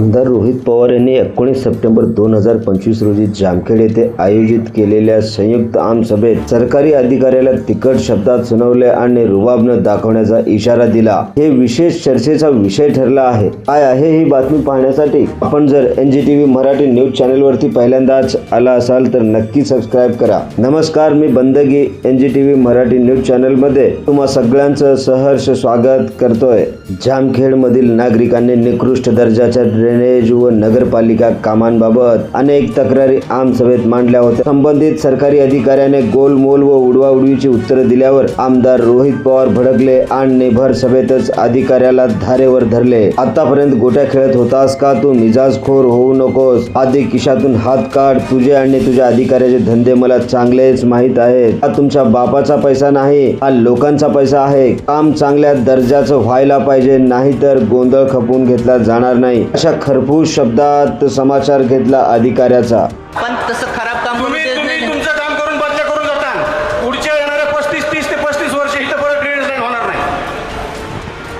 आमदार रोहित पवार यांनी एकोणीस सप्टेंबर दोन हजार पंचवीस रोजी जामखेड येथे आयोजित केलेल्या संयुक्त आमसभेत सरकारी अधिकाऱ्याला तिखट शब्दात सुनावले आणि रुबाब न दाखवण्याचा इशारा दिला. हे विशेष चर्चेचा विषय ठरला आहे. काय आहे ही बातमी पाहण्यासाठी आपण जर N G T V Marathi news चॅनलवरती पहिल्यांदाच आला असाल तर नक्की सबस्क्राईब करा. नमस्कार मी Bandagi N G T V Marathi news चॅनलमध्ये तुम्हा सगळ्यांचं सहर्ष स्वागत करतोय. जामखेडमधील नागरिकांनी निकृष्ट दर्जाच्या ड्रेनेज व नगरपालिका कामांबाबत अनेक तक्रारी आमसभेत मांडल्या होत्या. संबंधित सरकारी अधिकाऱ्याने गोलमोल व उडवाउडवीची उत्तरं दिल्यावर आमदार रोहित पवार भडकले आणि भर सभेतच अधिकाऱ्याला धारेवर धरले. आतापर्यंत गोट्या खेळत होतास का तू? मिजाजखोर होऊ नकोस. आधी किशातून हात काढ. तुझे आणि तुझ्या अधिकाऱ्याचे धंदे मला चांगलेच माहीत आहेत. हा तुमच्या बापाचा पैसा नाही हा लोकांचा पैसा आहे. काम चांगल्या दर्जाचं व्हायला पाहिजे. नाहीतर गोंधळ खपवून घेतला जाणार नाही. अशा खरपूस शब्दात समाचार घेतला अधिकाऱ्याचा. पण तसं खराब काम तुम्ही तुम्ही तुमचं काम करून बदल्या करून जाता. पुढच्या येणाऱ्या पस्तीस तीस ते पस्तीस वर्ष इथं परत होणार नाही.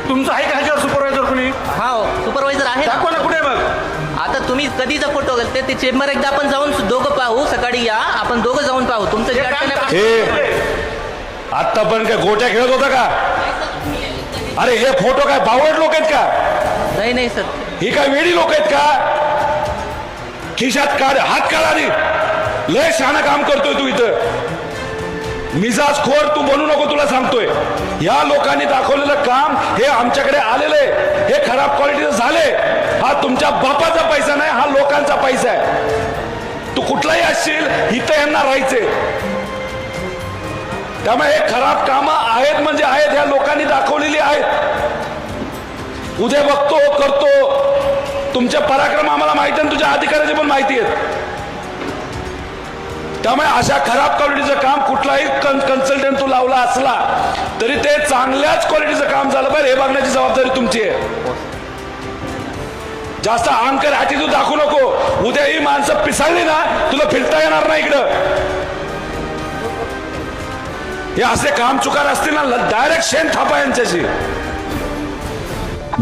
तुमचं आहे का ह्याच्यावर सुपरवायझर कुणी? हा सुपरवायझर आहे ना. दाखवा ना कुठे बघ. आता तुम्ही कधीचा फोटो घालते ते चेंबर एकदा आपण जाऊन दोघं पाहू सकाळी या. आपण दोघं जाऊन पाहू. तुमचं जे हे काम अडचण आहे- हे. आतापर्यंत काय गोट्या खेळत होता का? अरे हे फोटो काय बावड लोक आहेत का? नाही नाही सर. ही काय वेडी लोक आहेत का? खिशात काढ हात काढ लय शहाणं काम करतोय तू इथं. मिजाज खोर तू बनू नको तुला सांगतोय. या लोकांनी दाखवलेलं काम हे आमच्याकडे आलेलं आहे. हे खराब क्वालिटीचं झाले हा तुमच्या बापाचा पैसा नाही हा लोकांचा पैसा आहे. तू कुठलाही असशील इथं यांना राहायचे त्यामुळे हे खराब कामं आहेत म्हणजे आहेत ह्या लोकांनी दाखवलेली आहेत उद्या बघतो करतो. तुमचे पराक्रम आम्हाला माहिती आहे तुझ्या अधिकाऱ्याची पण माहिती आहेत. त्यामुळे अशा खराब क्वालिटीचं काम कुठलाही कन्सल्टंट तू लावला असला तरी ते चांगल्याच क्वालिटीचं काम झालं पाहिजे. हे बघण्याची जबाबदारी तुमची आहे. जास्त अहंकार ॲटिट्यूड दाखवू नको. उद्या ही माणसं पिसाळली ना तुला फिरता येणार नाही इकडं. हे असे काम चुकार असतील ना डायरेक्ट शेण थापा यांच्याशी.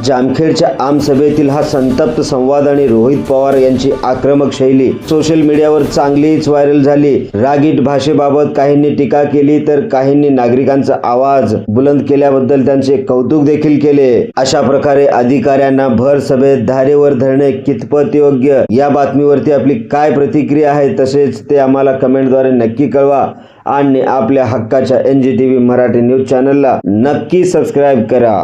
जामखेडच्या आमसभेतील हा संतप्त संवाद आणि रोहित पवार यांची आक्रमक शैली. सोशल मीडियावर चांगलीच व्हायरल झाली. रागीट भाषेबाबत काहींनी टीका केली तर काहींनी नागरिकांचा आवाज बुलंद केल्याबद्दल त्यांचे कौतुक देखील केले. अशा प्रकारे अधिकाऱ्यांना भर सभेत धारेवर धरणे कितपत योग्य या बातमीवरती आपली काय प्रतिक्रिया आहे तसेच ते आम्हाला कमेंटद्वारे नक्की कळवा आणि आपल्या हक्काच्या N G T V Marathi news चॅनलला नक्की सबस्क्राईब करा.